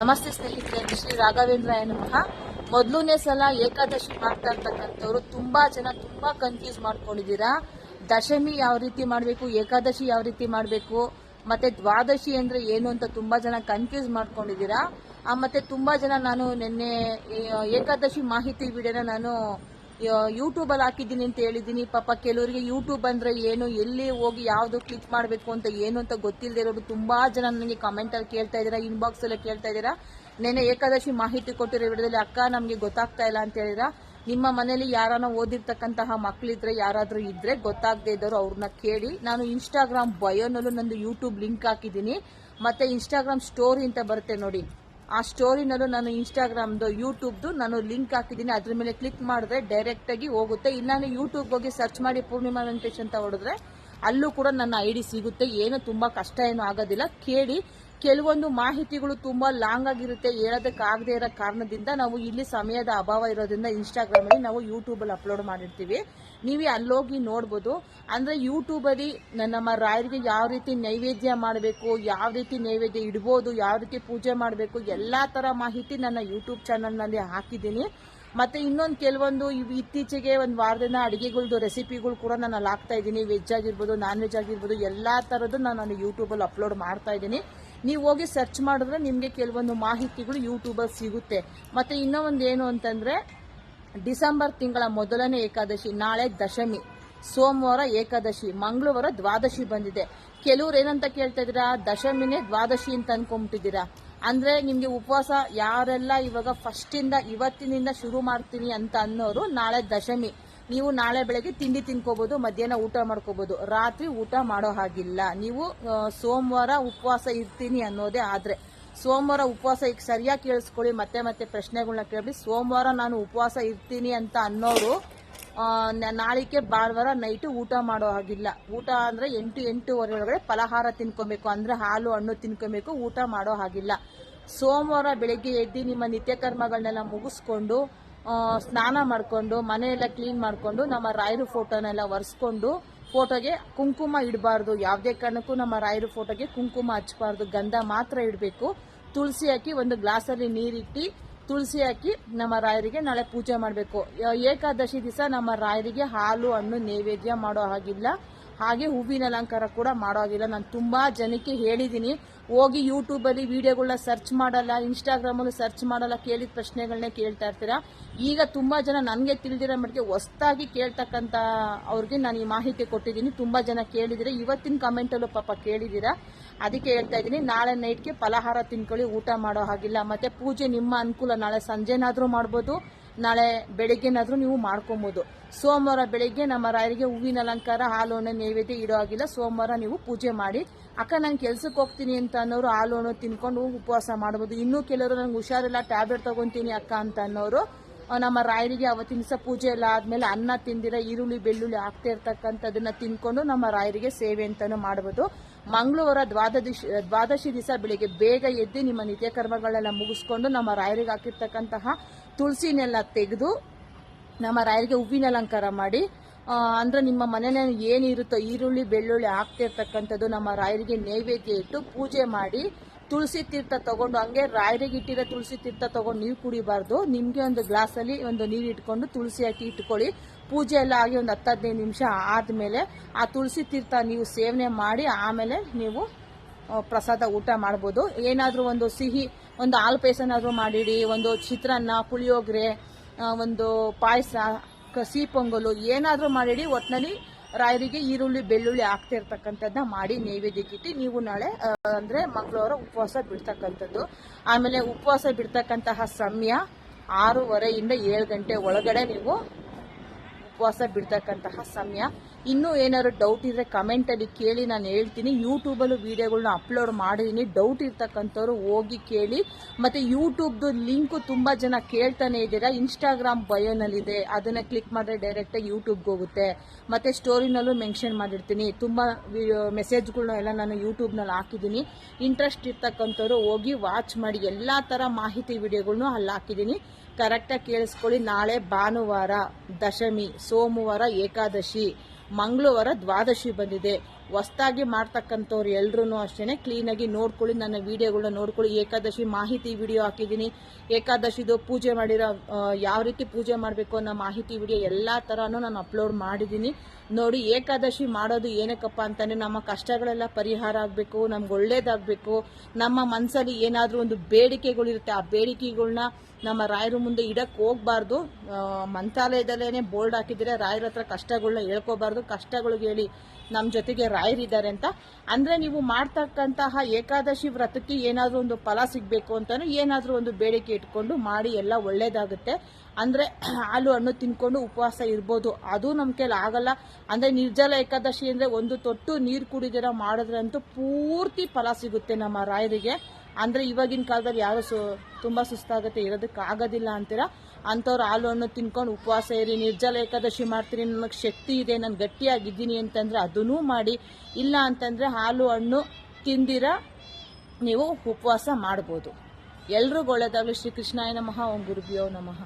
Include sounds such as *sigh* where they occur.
ನಮಸ್ತೆ ಸ್ನೇಹಿತರೆ ಶ್ರೀ ರಾಘವೇಂದ್ರ ನಮಃ. ಮೊದಲನೇ ಸಲ ಏಕಾದಶಿ ಮಾಡ್ತಾ ಇರ್ತಕ್ಕಂಥವ್ರು ತುಂಬಾ ಜನ ತುಂಬಾ ಕನ್ಫ್ಯೂಸ್ ಮಾಡ್ಕೊಂಡಿದ್ದೀರಾ? ದಶಮಿ ಯಾವ ರೀತಿ ಮಾಡಬೇಕು, ಏಕಾದಶಿ ಯಾವ ರೀತಿ ಮಾಡಬೇಕು, ಮತ್ತೆ ದ್ವಾದಶಿ ಅಂದ್ರೆ ಏನು ಅಂತ ತುಂಬಾ ಜನ ಕನ್ಫ್ಯೂಸ್ ಮಾಡ್ಕೊಂಡಿದ್ದೀರಾ? ಮತ್ತೆ ತುಂಬಾ ಜನ ನಾನು ನಿನ್ನೆ ಏಕಾದಶಿ ಮಾಹಿತಿ ವಿಡಿಯೋನ ನಾನು ಯೂಟ್ಯೂಬ್ ಅಲ್ಲಿ ಹಾಕಿದ್ದೀನಿ ಅಂತ ಹೇಳಿದ್ದೀನಿ. ಪಾಪ ಕೆಲವರಿಗೆ ಯೂಟ್ಯೂಬ್ ಅಂದ್ರೆ ಏನು, ಎಲ್ಲಿ ಹೋಗಿ ಯಾವುದು ಕ್ಲಿಕ್ ಮಾಡಬೇಕು ಅಂತ ಏನು ಅಂತ ಗೊತ್ತಿಲ್ಲದೆ ಇರೋರು ತುಂಬಾ ಜನ ನನಗೆ ಕಮೆಂಟಲ್ಲಿ ಕೇಳ್ತಾ ಇದ್ದೀರಾ ಇನ್ಬಾಕ್ಸ್ ಅಲ್ಲಿ ಕೇಳ್ತಾ ಇದ್ದೀರಾ. ನೆನೆ ಏಕಾದಶಿ ಮಾಹಿತಿ ಕೊಟ್ಟಿರೋ ವಿಡಿಯೋದಲ್ಲಿ ಅಕ್ಕ ನಮಗೆ ಗೊತ್ತಾಗ್ತಾ ಇಲ್ಲ ಅಂತ ಹೇಳಿದ್ರ. ನಿಮ್ಮ ಮನೇಲಿ ಯಾರನ್ನ ಓದಿರ್ತಕ್ಕಂತಹ ಮಕ್ಕಳಿದ್ರೆ ಯಾರಾದರೂ ಇದ್ರೆ ಗೊತ್ತಾಗದೆ ಇದ್ದವರು ಅವ್ರನ್ನ ಕೇಳಿ. ನಾನು ಇನ್ಸ್ಟಾಗ್ರಾಮ್ ಬಯೋನಲ್ಲೂ ನಂದು ಯೂಟ್ಯೂಬ್ ಲಿಂಕ್ ಹಾಕಿದ್ದೀನಿ. ಮತ್ತೆ ಇನ್ಸ್ಟಾಗ್ರಾಮ್ ಸ್ಟೋರಿ ಅಂತ ಬರುತ್ತೆ ನೋಡಿ. ಆ ಸ್ಟೋರಿನಲ್ಲೂ ನಾನು ಇನ್ಸ್ಟಾಗ್ರಾಮ್ದು ಯೂಟ್ಯೂಬ್ದು ನಾನು ಲಿಂಕ್ ಹಾಕಿದ್ದೀನಿ. ಅದ್ರ ಮೇಲೆ ಕ್ಲಿಕ್ ಮಾಡಿದ್ರೆ ಡೈರೆಕ್ಟ್ ಆಗಿ ಹೋಗುತ್ತೆ. ಇಲ್ಲ ನಾನು ಯೂಟ್ಯೂಬ್ ಹೋಗಿ ಸರ್ಚ್ ಮಾಡಿ ಪೂರ್ಣಿಮಾ ವೆಂಕಟೇಶ್ ಅಂತ ಹೊಡೆದ್ರೆ ಅಲ್ಲೂ ಕೂಡ ನನ್ನ ಐ ಸಿಗುತ್ತೆ. ಏನು ತುಂಬಾ ಕಷ್ಟ ಏನೂ ಆಗೋದಿಲ್ಲ. ಕೇಳಿ ಕೆಲವೊಂದು ಮಾಹಿತಿಗಳು ತುಂಬಾ ಲಾಂಗ್ ಆಗಿರುತ್ತೆ, ಹೇಳೋದಕ್ಕಾಗದೇ ಇರೋ ಕಾರಣದಿಂದ ನಾವು ಇಲ್ಲಿ ಸಮಯದ ಅಭಾವ ಇರೋದ್ರಿಂದ ಇನ್ಸ್ಟಾಗ್ರಾಮ್ ಅಲ್ಲಿ ನಾವು ಯೂಟ್ಯೂಬಲ್ಲಿ ಅಪ್ಲೋಡ್ ಮಾಡಿರ್ತೀವಿ. ನೀವೇ ಅಲ್ಲೋಗಿ ನೋಡ್ಬೋದು. ಅಂದ್ರೆ ಯೂಟ್ಯೂಬಲ್ಲಿ ನಮ್ಮ ರಾಯರಿಗೆ ಯಾವ ರೀತಿ ನೈವೇದ್ಯ ಮಾಡಬೇಕು, ಯಾವ ರೀತಿ ನೈವೇದ್ಯ ಇಡ್ಬೋದು, ಯಾವ ರೀತಿ ಪೂಜೆ ಮಾಡಬೇಕು, ಎಲ್ಲಾ ತರ ಮಾಹಿತಿ ನನ್ನ ಯೂಟ್ಯೂಬ್ ಚಾನಲ್ನಲ್ಲಿ ಹಾಕಿದ್ದೀನಿ. ಮತ್ತೆ ಇನ್ನೊಂದು ಕೆಲವೊಂದು ಇತ್ತೀಚೆಗೆ ಒಂದು ವಾರದಿಂದ ಅಡುಗೆಗಳದ್ದು ರೆಸಿಪಿಗಳು ಕೂಡ ನಾನು ಅಲ್ಲಿ ಹಾಕ್ತಾ ಇದ್ದೀನಿ. ವೆಜ್ ಆಗಿರ್ಬೋದು ನಾನ್ ವೆಜ್ ಆಗಿರ್ಬೋದು, ಎಲ್ಲಾ ಥರದ್ದು ನಾನು ನಾನು ಯೂಟ್ಯೂಬ್ ಅಲ್ಲಿ ಅಪ್ಲೋಡ್ ಮಾಡ್ತಾ ಇದ್ದೀನಿ. ನೀವು ಹೋಗಿ ಸರ್ಚ್ ಮಾಡಿದ್ರೆ ನಿಮಗೆ ಕೆಲವೊಂದು ಮಾಹಿತಿಗಳು ಯೂಟ್ಯೂಬ್ ಅಲ್ಲಿ ಸಿಗುತ್ತೆ. ಮತ್ತೆ ಇನ್ನೂ ಒಂದು ಏನು ಅಂತಂದ್ರೆ, ಡಿಸೆಂಬರ್ ತಿಂಗಳ ಮೊದಲನೇ ಏಕಾದಶಿ, ನಾಳೆ ದಶಮಿ, ಸೋಮವಾರ ಏಕಾದಶಿ, ಮಂಗಳವಾರ ದ್ವಾದಶಿ ಬಂದಿದೆ. ಕೆಲವ್ರು ಏನಂತ ಕೇಳ್ತಾ ಇದ್ದೀರಾ? ದಶಮಿನೇ ದ್ವಾದಶಿ ಅಂತ ಅನ್ಕೊಂಬಿಟ್ಟಿದ್ದೀರಾ? ಅಂದ್ರೆ ನಿಮಗೆ ಉಪವಾಸ ಯಾರೆಲ್ಲ ಇವಾಗ ಫಸ್ಟ್ ಇಂದ ಇವತ್ತಿನಿಂದ ಶುರು ಮಾಡ್ತೀನಿ ಅಂತ ಅನ್ನೋರು ನಾಳೆ ದಶಮಿ. ನೀವು ನಾಳೆ ಬೆಳಗ್ಗೆ ತಿಂಡಿ ತಿನ್ಕೋಬಹುದು ಮಧ್ಯಾಹ್ನ ಊಟ ಮಾಡ್ಕೋಬಹುದು ರಾತ್ರಿ ಊಟ ಮಾಡೋ ಹಾಗಿಲ್ಲ. ನೀವು ಸೋಮವಾರ ಉಪವಾಸ ಇರ್ತೀನಿ ಅನ್ನೋದೇ ಆದ್ರೆ, ಸೋಮವಾರ ಉಪವಾಸ ಈಗ ಸರಿಯಾಗಿ ಕೇಳಿಸ್ಕೊಳ್ಳಿ, ಮತ್ತೆ ಮತ್ತೆ ಪ್ರಶ್ನೆಗಳನ್ನ ಕೇಳಿ ಸೋಮವಾರ ನಾನು ಉಪವಾಸ ಇರ್ತೀನಿ ಅಂತ ಅನ್ನೋರು ನಾಳಿಕೆ ಭಾನುವಾರ ನೈಟ್ ಊಟ ಮಾಡೋ ಹಾಗಿಲ್ಲ. ಊಟ ಅಂದ್ರೆ ಎಂಟು, ಎಂಟೂವರೆ ಒಳಗಡೆ ಫಲಹಾರ ತಿನ್ಕೊಬೇಕು. ಅಂದ್ರೆ ಹಾಲು, ಹಣ್ಣು ತಿನ್ಕೊಬೇಕು, ಊಟ ಮಾಡೋ ಹಾಗಿಲ್ಲ. ಸೋಮವಾರ ಬೆಳಗ್ಗೆ ಎದ್ದು ನಿಮ್ಮ ನಿತ್ಯ ಕರ್ಮಗಳನ್ನೆಲ್ಲ ಮುಗಿಸ್ಕೊಂಡು ಸ್ನಾನ ಮಾಡ್ಕೊಂಡು, ಮನೆಯೆಲ್ಲ ಕ್ಲೀನ್ ಮಾಡ್ಕೊಂಡು, ನಮ್ಮ ರಾಯರು ಫೋಟೋನೆಲ್ಲ ಒರೆಸ್ಕೊಂಡು ಫೋಟೋಗೆ ಕುಂಕುಮ ಇಡಬಾರ್ದು. ಯಾವುದೇ ಕಾರಣಕ್ಕೂ ನಮ್ಮ ರಾಯರು ಫೋಟೋಗೆ ಕುಂಕುಮ ಹಚ್ಚಬಾರ್ದು. ಗಂಧ ಮಾತ್ರ ಇಡಬೇಕು. ತುಳಸಿ ಹಾಕಿ ಒಂದು ಗ್ಲಾಸಲ್ಲಿ ನೀರಿಟ್ಟು, ತುಳಸಿ ಹಾಕಿ ನಮ್ಮ ರಾಯರಿಗೆ ನಾಳೆ ಪೂಜೆ ಮಾಡಬೇಕು. ಏಕಾದಶಿ ದಿವಸ ನಮ್ಮ ರಾಯರಿಗೆ ಹಾಲು, ಹಣ್ಣು, ನೈವೇದ್ಯ ಮಾಡೋ ಹಾಗಿಲ್ಲ. ಹಾಗೆ ಹೂವಿನ ಅಲಂಕಾರ ಕೂಡ ಮಾಡೋ ಹಾಗಿಲ್ಲ. ನಾನು ತುಂಬಾ ಜನಕ್ಕೆ ಹೇಳಿದ್ದೀನಿ ಹೋಗಿ ಯೂಟ್ಯೂಬ್ ಅಲ್ಲಿ ವಿಡಿಯೋಗಳನ್ನ ಸರ್ಚ್ ಮಾಡಲ್ಲ ಇನ್ಸ್ಟಾಗ್ರಾಮ್ ಅಲ್ಲಿ ಸರ್ಚ್ ಮಾಡಲ್ಲ, ಕೇಳಿದ ಪ್ರಶ್ನೆಗಳನ್ನೇ ಕೇಳ್ತಾ ಇರ್ತೀರಾ? ಈಗ ತುಂಬಾ ಜನ ನನಗೆ ತಿಳಿದಿರೋ ಮಟ್ಟಿಗೆ ಹೊಸ್ದಾಗಿ ಕೇಳ್ತಕ್ಕಂತ ಅವ್ರಿಗೆ ನಾನು ಈ ಮಾಹಿತಿ ಕೊಟ್ಟಿದ್ದೀನಿ ತುಂಬಾ ಜನ ಕೇಳಿದಿರ. ಇವತ್ತಿನ ಕಮೆಂಟಲ್ಲೂ ಪಾಪ ಕೇಳಿದ್ದೀರಾ ಅದಕ್ಕೆ ಹೇಳ್ತಾ ಇದ್ದೀನಿ, ನಾಳೆ ನೈಟ್ಗೆ ಫಲಹಾರ ತಿನ್ಕೊಳ್ಳಿ, ಊಟ ಮಾಡೋ ಹಾಗಿಲ್ಲ. ಮತ್ತೆ ಪೂಜೆ ನಿಮ್ಮ ಅನುಕೂಲ, ನಾಳೆ ಸಂಜೆನಾದರೂ ಮಾಡ್ಬೋದು. ನಾಳೆ ಬೆಳಗ್ಗೆನಾದರೂ ನೀವು ಮಾಡ್ಕೊಬೋದು. ಸೋಮವಾರ ಬೆಳಿಗ್ಗೆ ನಮ್ಮ ರಾಯರಿಗೆ ಹೂವಿನ ಅಲಂಕಾರ ಹಾಲು ಹಣ್ಣು ನೈವೇದ್ಯ ಇಡೋ ಆಗಿಲ್ಲ ಸೋಮವಾರ ನೀವು ಪೂಜೆ ಮಾಡಿ, ಅಕ್ಕ, ನಾನು ಕೆಲ್ಸಕ್ಕೆ ಹೋಗ್ತೀನಿ ಅಂತ ಅನ್ನೋರು ಹಾಲು ಹಣ್ಣು ತಿನ್ಕೊಂಡು ಉಪವಾಸ ಮಾಡ್ಬೋದು. ಇನ್ನೂ ಕೆಲವರು ನಂಗೆ ಹುಷಾರಿಲ್ಲ, ಟ್ಯಾಬ್ಲೆಟ್ ತಗೊಂತೀನಿ ಅಕ್ಕ ಅಂತ ಅನ್ನೋರು ನಮ್ಮ ರಾಯರಿಗೆ ಅವತ್ತಿನ ದಿವಸ ಪೂಜೆ ಎಲ್ಲ ಆದಮೇಲೆ ಅನ್ನ ತಿಂದಿರ, ಈರುಳ್ಳಿ, ಬೆಳ್ಳುಳ್ಳಿ ಹಾಕ್ತಾ ಇರ್ತಕ್ಕಂಥದನ್ನ ತಿನ್ಕೊಂಡು ನಮ್ಮ ರಾಯರಿಗೆ ಸೇವೆ ಅಂತಲೂ ಮಾಡಬಹುದು ಮಂಗಳವಾರ ದ್ವಾದಶಿ ದ್ವಾದಶಿ ದಿವಸ ಬೆಳಿಗ್ಗೆ ಬೇಗ ಎದ್ದು ನಿಮ್ಮ ನಿತ್ಯ ಕರ್ಮಗಳೆಲ್ಲ ಮುಗಿಸ್ಕೊಂಡು ನಮ್ಮ ರಾಯರಿಗೆ ಹಾಕಿರ್ತಕ್ಕಂತಹ ತುಳಸಿನೆಲ್ಲ ತೆಗೆದು ನಮ್ಮ ರಾಯರಿಗೆ ಹೂವಿನ ಅಲಂಕಾರ ಮಾಡಿ ಅಂದರೆ ನಿಮ್ಮ ಮನೆಯಲ್ಲಿ ಏನಿರುತ್ತೋ ಈರುಳ್ಳಿ, ಬೆಳ್ಳುಳ್ಳಿ ಹಾಕ್ತಿರ್ತಕ್ಕಂಥದ್ದು ನಮ್ಮ ರಾಯರಿಗೆ ನೈವೇದ್ಯ ಇಟ್ಟು ಪೂಜೆ ಮಾಡಿ, ತುಳಸಿ ತೀರ್ಥ ತಗೊಂಡು, ಹಂಗೆ ರಾಯರಿಗೆ ಇಟ್ಟಿರೋ ತುಳಸಿ ತೀರ್ಥ ತಗೊಂಡು ನೀವು ಕುಡಿಬಾರ್ದು. ನಿಮಗೆ ಒಂದು ಗ್ಲಾಸಲ್ಲಿ ಒಂದು ನೀರು ಇಟ್ಕೊಂಡು ತುಳಸಿ ಹಾಕಿ ಇಟ್ಕೊಳ್ಳಿ. ಪೂಜೆ ಎಲ್ಲ ಆಗಿ ಒಂದು ಹತ್ತು ಹದಿನೈದು ನಿಮಿಷ ಆದ್ಮೇಲೆ ಆ ತುಳಸಿ ತೀರ್ಥ ನೀವು ಸೇವನೆ ಮಾಡಿ, ಆಮೇಲೆ ನೀವು ಪ್ರಸಾದ ಊಟ ಮಾಡ್ಬೋದು. ಏನಾದರೂ ಒಂದು ಸಿಹಿ ಒಂದು ಹಾಲು ಪೇಸನಾದರೂ ಮಾಡಿಡಿ, ಒಂದು ಚಿತ್ರಾನ್ನ, ಪುಳಿಯೋಗರೆ ಒಂದು ಪಾಯಸ ಕಸಿ ಪೊಂಗಲು ಏನಾದರೂ ಮಾಡಿಡಿ ಒಟ್ಟಿನಲ್ಲಿ ರಾಯರಿಗೆ ಈರುಳ್ಳಿ, ಬೆಳ್ಳುಳ್ಳಿ ಹಾಕ್ತಿರ್ತಕ್ಕಂಥದ್ದನ್ನ ಮಾಡಿ ನೈವೇದ್ಯಕ್ಕಿಟ್ಟು ನೀವು ನಾಳೆ ಅಂದರೆ ಮಂಗಳವಾರ ಉಪವಾಸ ಬಿಡ್ತಕ್ಕಂಥದ್ದು. ಆಮೇಲೆ ಉಪವಾಸ ಬಿಡ್ತಕ್ಕಂತಹ ಸಮಯ ಆರೂವರೆಯಿಂದ ಏಳು ಗಂಟೆ ಒಳಗಡೆ ನೀವು ಉಪವಾಸ ಬಿಡ್ತಕ್ಕಂತಹ ಸಮಯ. ಇನ್ನೂ ಏನಾದ್ರು ಡೌಟ್ ಇದ್ರೆ ಕಮೆಂಟ್ ಅಲ್ಲಿ ಕೇಳಿ, ನಾನು ಹೇಳ್ತೀನಿ. ಯೂಟ್ಯೂಬ್ ಅಲ್ಲೂ ವಿಡಿಯೋಗಳನ್ನ ಅಪ್ಲೋಡ್ ಮಾಡಿದೀನಿ ಡೌಟ್ ಇರ್ತಕ್ಕಂಥವ್ರು ಹೋಗಿ ಕೇಳಿ. ಮತ್ತೆ ಯೂಟ್ಯೂಬ್ದು ಲಿಂಕ್ ತುಂಬಾ ಜನ ಕೇಳ್ತಾನೆ ಇದ್ದೀರಾ? ಇನ್ಸ್ಟಾಗ್ರಾಮ್ ಬಯೋನಲ್ಲಿದೆ ಅದನ್ನ ಕ್ಲಿಕ್ ಮಾಡಿದ್ರೆ ಡೈರೆಕ್ಟ್ ಆಗಿ ಯೂಟ್ಯೂಬ್ಗೆ ಹೋಗುತ್ತೆ. ಮತ್ತೆ ಸ್ಟೋರಿನಲ್ಲೂ ಮೆನ್ಷನ್ ಮಾಡಿರ್ತೀನಿ. ತುಂಬಾ ಮೆಸೇಜ್ಗಳನ್ನ ಎಲ್ಲ ನಾನು ಯೂಟ್ಯೂಬ್ನಲ್ಲಿ ಹಾಕಿದ್ದೀನಿ. ಇಂಟ್ರೆಸ್ಟ್ ಇರ್ತಕ್ಕಂಥವ್ರು ಹೋಗಿ ವಾಚ್ ಮಾಡಿ. ಎಲ್ಲಾ ತರ ಮಾಹಿತಿ ವಿಡಿಯೋಗಳ್ನು ಅಲ್ಲಿ ಹಾಕಿದ್ದೀನಿ. ಕರೆಕ್ಟಾಗಿ ಕೇಳಿಸ್ಕೊಳ್ಳಿ. ನಾಳೆ ಭಾನುವಾರ, ದಶಮಿ ಸೋಮವಾರ ಏಕಾದಶಿ, ಮಂಗಳವಾರ ದ್ವಾದಶಿ ಬಂದಿದೆ. ಹೊಸ್ತಾಗಿ ಮಾಡ್ತಕ್ಕಂಥವ್ರು ಎಲ್ರೂ ಅಷ್ಟೇ ಕ್ಲೀನಾಗಿ ನೋಡ್ಕೊಳ್ಳಿ, ನನ್ನ ವಿಡಿಯೋಗಳನ್ನ ನೋಡ್ಕೊಳ್ಳಿ. ಏಕಾದಶಿ ಮಾಹಿತಿ ವಿಡಿಯೋ ಹಾಕಿದ್ದೀನಿ. ಏಕಾದಶಿದು ಪೂಜೆ ಮಾಡಿರೋ ಯಾವ ರೀತಿ ಪೂಜೆ ಮಾಡಬೇಕು ಅನ್ನೋ ಮಾಹಿತಿ ವಿಡಿಯೋ ಎಲ್ಲ ಥರನೂ ನಾನು ಅಪ್ಲೋಡ್ ಮಾಡಿದ್ದೀನಿ. ನೋಡಿ, ಏಕಾದಶಿ ಮಾಡೋದು ಏನಕ್ಕಪ್ಪ ಅಂತಂದ್ರೆ ನಮ್ಮ ಕಷ್ಟಗಳೆಲ್ಲ ಪರಿಹಾರ ಆಗಬೇಕು, ನಮ್ಗೆ ಒಳ್ಳೇದಾಗಬೇಕು. ನಮ್ಮ ಮನಸ್ಸಲ್ಲಿ ಏನಾದರೂ ಒಂದು ಬೇಡಿಕೆಗಳಿರುತ್ತೆ ಆ ಬೇಡಿಕೆಗಳನ್ನ ನಮ್ಮ ರಾಯರ ಮುಂದೆ ಇಡಕ್ಕೆ ಹೋಗ್ಬಾರ್ದು. ಮಂತ್ರಾಲಯದಲ್ಲೇ ಬೋರ್ಡ್ ಹಾಕಿದರೆ ರಾಯರ ಹತ್ರ ಕಷ್ಟಗಳನ್ನ ಹೇಳ್ಕೋಬಾರ್ದು. ಕಷ್ಟಗಳಿಗೆ ಹೇಳಿ ನಮ್ಮ ಜೊತೆಗೆ ರಾಯರಿದ್ದಾರೆ ಅಂತ. ಅಂದರೆ ನೀವು ಮಾಡ್ತಕ್ಕಂತಹ ಏಕಾದಶಿ ವ್ರತಕ್ಕೆ ಏನಾದರೂ ಒಂದು ಫಲ ಸಿಗಬೇಕು ಅಂತಲೂ ಏನಾದರೂ ಒಂದು ಬೇಡಿಕೆ ಇಟ್ಕೊಂಡು ಮಾಡಿ ಎಲ್ಲ ಒಳ್ಳೇದಾಗುತ್ತೆ. ಅಂದರೆ *clears throat* ಹಾಲು ಹಣ್ಣು ತಿನ್ಕೊಂಡು ಉಪವಾಸ ಇರ್ಬೋದು. ಅದು ನಮ್ಮ ಕೈಲಿ ಆಗಲ್ಲ. ಅಂದ್ರೆ ನಿರ್ಜಲ ಏಕಾದಶಿ ಅಂದ್ರೆ ಒಂದು ತೊಟ್ಟು ನೀರು ಕುಡಿದಿರ ಮಾಡಿದ್ರಂತೂ ಪೂರ್ತಿ ಫಲ ಸಿಗುತ್ತೆ ನಮ್ಮ ರಾಯರಿಗೆ. ಅಂದ್ರೆ ಇವಾಗಿನ ಕಾಲದಲ್ಲಿ ಯಾರು ಸು, ತುಂಬಾ ಸುಸ್ತಾಗುತ್ತೆ ಇರೋದಕ್ಕೆ ಆಗೋದಿಲ್ಲ ಅಂತೀರ? ಅಂಥವ್ರು ಹಾಲು ಹಣ್ಣು ತಿನ್ಕೊಂಡು ಉಪವಾಸ ಇರಿ, ನಿರ್ಜಲ ಏಕಾದಶಿ ಮಾಡ್ತೀರಿ, ನನಗೆ ಶಕ್ತಿ ಇದೆ, ನಾನು ಗಟ್ಟಿಯಾಗಿದ್ದೀನಿ ಅಂತಂದ್ರೆ ಅದನ್ನೂ ಮಾಡಿ. ಇಲ್ಲ ಅಂತಂದ್ರೆ ಹಾಲು, ಹಣ್ಣು ತಿಂದಿರ ನೀವು ಉಪವಾಸ ಮಾಡ್ಬೋದು. ಎಲ್ರಿಗೂ ಒಳ್ಳೆಯದಾಗಲಿ ಶ್ರೀ ಕೃಷ್ಣಾಯ ನಮಃ, ಓಂ ಗುರುಭ್ಯೋ ನಮಃ.